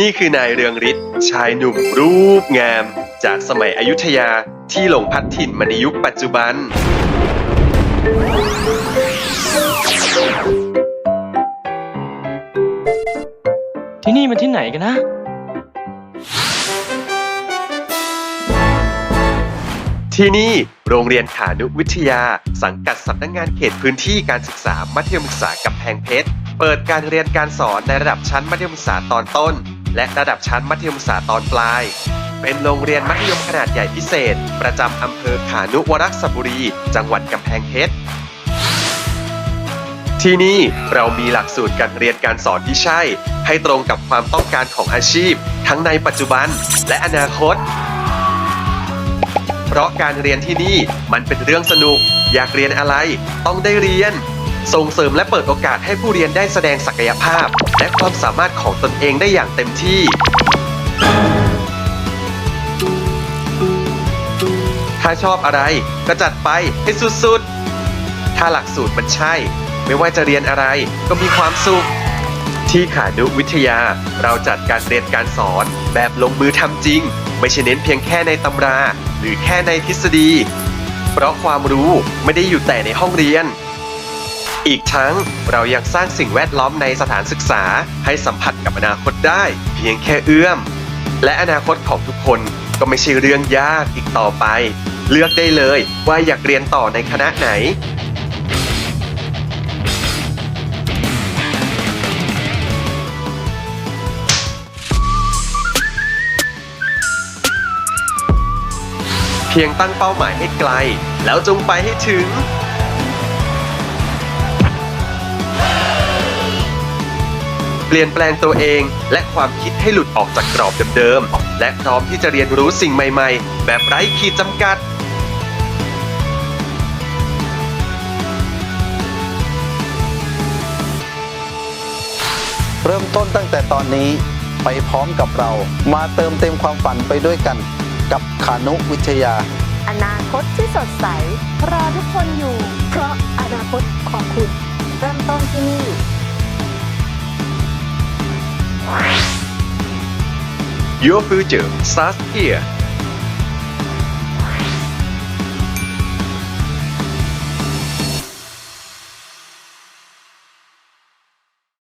นี่คือนายเรืองฤทธิ์ชายหนุ่มรูปงาม จากสมัยอยุธยาที่หลงพัดถิ่นมาในยุคปัจจุบัน ที่นี่มันที่ไหนกันนะ ที่นี่โรงเรียนขานุวิทยา สังกัดสำนักงงานเขตพื้นที่การศึกษามัธยมศึกษากำแพงเพชร เปิดการเรียนการสอนในระดับชั้นมัธยมศึกษาตอนต้น และระดับชั้นมัธยมศึกษาตอนปลาย เป็นโรงเรียนมัธยมขนาดใหญ่พิเศษ ประจำอำเภอขานุวรักษบุรี จังหวัดกำแพงเพชรที่นี่เรามีหลักสูตรการเรียนการสอนที่ใช่ ให้ตรงกับความต้องการของอาชีพ ทั้งในปัจจุบันและอนาคต เพราะการเรียนที่นี่มันเป็นเรื่องสนุก อยากเรียนอะไร ต้องได้เรียน ส่งเสริมและเปิดโอกาสให้ผู้เรียนได้แสดงศักยภาพ และความสามารถของตนเองได้อย่างเต็มที่ ถ้าชอบอะไรก็จัดไปให้สุดๆ ถ้าหลักสูตรมันใช่ ไม่ว่าจะเรียนอะไรก็มีความสุข ที่ขานุวิทยาเราจัดการเรียนการสอนแบบลงมือทำจริง ไม่ใช่เน้นเพียงแค่ในตำรา หรือแค่ในทฤษฎี เพราะความรู้ไม่ได้อยู่แต่ในห้องเรียน อีกทั้งเรายังสร้างสิ่งแวดล้อมในสถานศึกษาให้สัมผัสกับอนาคตได้ เพียงแค่เอื้อม และอนาคตของทุกคนก็ไม่ใช่เรื่องยากอีกต่อไป เลือกได้เลยว่าอยากเรียนต่อในคณะไหนเพียงตั้งเป้าหมายให้ไกล แล้วจงไปให้ถึง ลี่ยนแปลงตัวเอง และความคิดให้หลุดออกจากกรอบเดิมๆ และพร้อมที่จะเรียนรู้สิ่งใหม่ๆ แบบไร้ขีดจำกัด เริ่มต้นตั้งแต่ตอนนี้ไปพร้อมกับเรา มาเติมเต็มความฝันไปด้วยกัน กับขานุวิทยา อนาคตที่สดใส รอทุกคนอยู่ เพราะอนาคตของคุณ เริ่มต้นที่นี่ Your future starts here